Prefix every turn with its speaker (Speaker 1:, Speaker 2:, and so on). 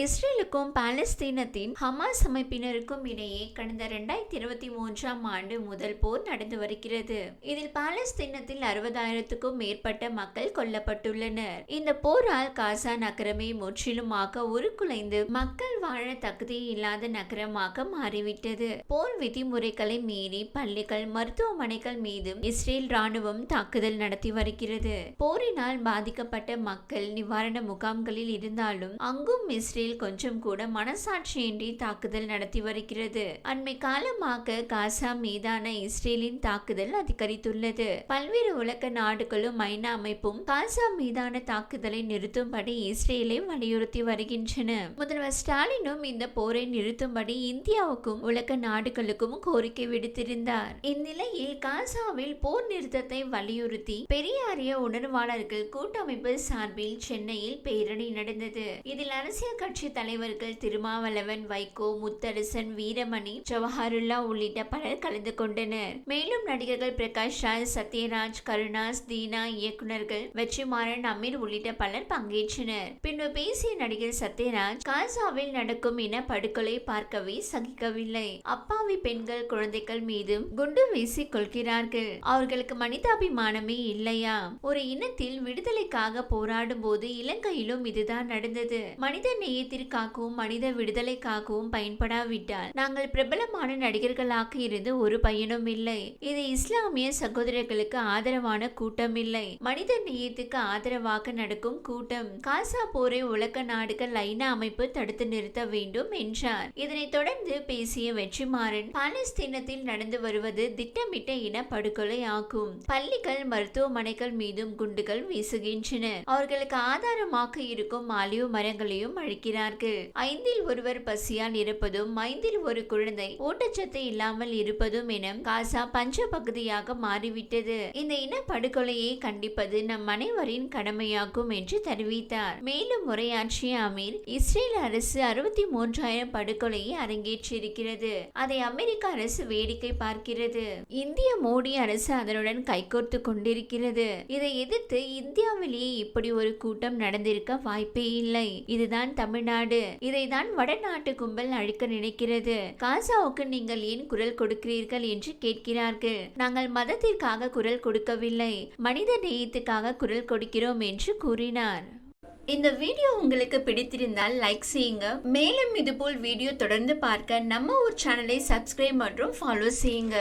Speaker 1: இஸ்ரேலுக்கும் பாலஸ்தீனத்தின் ஹமாஸ் அமைப்பினருக்கும் இடையே கடந்த இரண்டாயிரத்தி இருபத்தி மூன்றாம் ஆண்டு முதல் போர் நடந்து வருகிறது. இதில் பாலஸ்தீனத்தில் அறுபதாயிரத்துக்கும் மேற்பட்ட மக்கள் கொல்லப்பட்டுள்ளனர். இந்த போரால் காசா நகரமே முற்றிலுமாக உருக்குலைந்து மக்கள் வாழ தகுதி இல்லாத நகரமாக மாறிவிட்டது. போர் விதிமுறைகளை மீறி பள்ளிகள் மருத்துவமனைகள் மீதும் இஸ்ரேல் ராணுவம் தாக்குதல் நடத்தி வருகிறது. போரினால் பாதிக்கப்பட்ட மக்கள் நிவாரண முகாம்களில் இருந்தாலும் அங்கும் இஸ்ரேல் கொஞ்சம் கூட மனசாட்சியின்றி தாக்குதல் நடத்தி வருகிறது. அண்மை காலமாக காசா மீதான இஸ்ரேலின் தாக்குதல் அதிகரித்துள்ளது. பல்வேறு உலக நாடுகளும் ஐநா அமைப்பும் காசா மீதான தாக்குதலை நிறுத்தும்படி இஸ்ரேலை வலியுறுத்தி வருகின்றன. முதல்வர் ஸ்டாலினும் இந்த போரை நிறுத்தும்படி இந்தியாவுக்கும் உலக நாடுகளுக்கும் கோரிக்கை விடுத்திருந்தார். இந்நிலையில் காசாவில் போர் நிறுத்தத்தை வலியுறுத்தி பெரியாரிய உணர்வாளர்கள் கூட்டமைப்பு சார்பில் சென்னையில் பேரணி நடந்தது. இதில் அரசியல் கட்சி தலைவர்கள் திருமாவளவன் வைகோ முத்தரசன் வீரமணி ஜவஹருல்லா உள்ளிட்ட பலர் கலந்து கொண்டனர். மேலும் நடிகர்கள் பிரகாஷ் ராஜ் சத்யராஜ் கருணாஸ் தீனா இயக்குனர்கள் வெற்றிமாறன் அமீர் உள்ளிட்ட பலர் பங்கேற்றனர். பின்பு பேசிய நடிகர் சத்யராஜ் காசாவில் நடக்கும் இன படுகொலை பார்க்கவே சகிக்கவில்லை. அப்பாவி பெண்கள் குழந்தைகள் மீதும் குண்டு வீசி கொள்கிறார்கள். அவர்களுக்கு மனிதாபிமானமே இல்லையா? ஒரு இனத்தில் விடுதலைக்காக போராடும் போது இலங்கையிலும் இதுதான் நடந்தது. மனித நேயத்திற்காகவும் மனித விடுதலைக்காகவும் பயன்படாவிட்டால் நாங்கள் பிரபலமான நடிகர்களாக இருந்து ஒரு பயனும் இல்லை. இது இஸ்லாமிய சகோதரர்களுக்கு ஆதரவான கூட்டம் இல்லை மனித நேயத்துக்கு ஆதரவாக நடக்கும் கூட்டம். காசா போரை உலக நாடுகள் ஐநா அமைப்பு தடுத்து நிறுத்த வேண்டும் என்றார். இதனைத் தொடர்ந்து பேசிய வெற்றிமாறன் பாலஸ்தீனத்தில் நடந்து வருவது திட்டமிட்ட இன படுகொலை ஆகும். பள்ளிகள் மருத்துவமனைகள் மீதும் குண்டுகள் வீசுகின்றன. அவர்களுக்கு ஆதாரமாக இருக்கும் ஆலிவ் மரங்களையும் இருக்கிறார்கள். ஐந்தில் ஒருவர் பசியால் இருப்பதும் ஐந்தில் ஒரு குழந்தை ஊட்டச்சத்து இல்லாமல் இருப்பதும் என காசா பஞ்ச பகுதியாக மாறிவிட்டது. இந்த இன படுகொலையை கண்டிப்பது நம் அனைவரின் கடமையாகும் என்று தெரிவித்தார். மேலும் உரையாற்றிய அமீர் இஸ்ரேல் அரசு அறுபத்தி மூன்றாயிரம் படுகொலையை அரங்கேற்றிருக்கிறது அதை அமெரிக்க அரசு வேடிக்கை பார்க்கிறது. இந்திய மோடி அரசு அதனுடன் கைகோர்த்து கொண்டிருக்கிறது. இதை எதிர்த்து இந்தியாவிலேயே இப்படி ஒரு கூட்டம் நடந்திருக்க வாய்ப்பே இல்லை. இதுதான் தமிழ் தமிழ்நாடு. இதைதான் வடநாட்டு கும்பல் அழிக்க நினைக்கிறது. காசாவுக்கு நீங்கள் ஏன் குரல் கொடுக்கிறீர்கள் என்று கேட்கிறார்கள். நாங்கள் மதத்திற்காக குரல் கொடுக்கவில்லை. மனித நேயத்துக்காக குரல் கொடுக்கிறோம் என்று கூறினார். இந்த வீடியோ உங்களுக்கு பிடித்திருந்தால் லைக் செய்யுங்க. மேலும் இதுபோல் வீடியோ தொடர்ந்து பார்க்க நம்ம ஊர் சேனலை சப்ஸ்கிரைப் மற்றும் ஃபாலோ செய்யுங்க.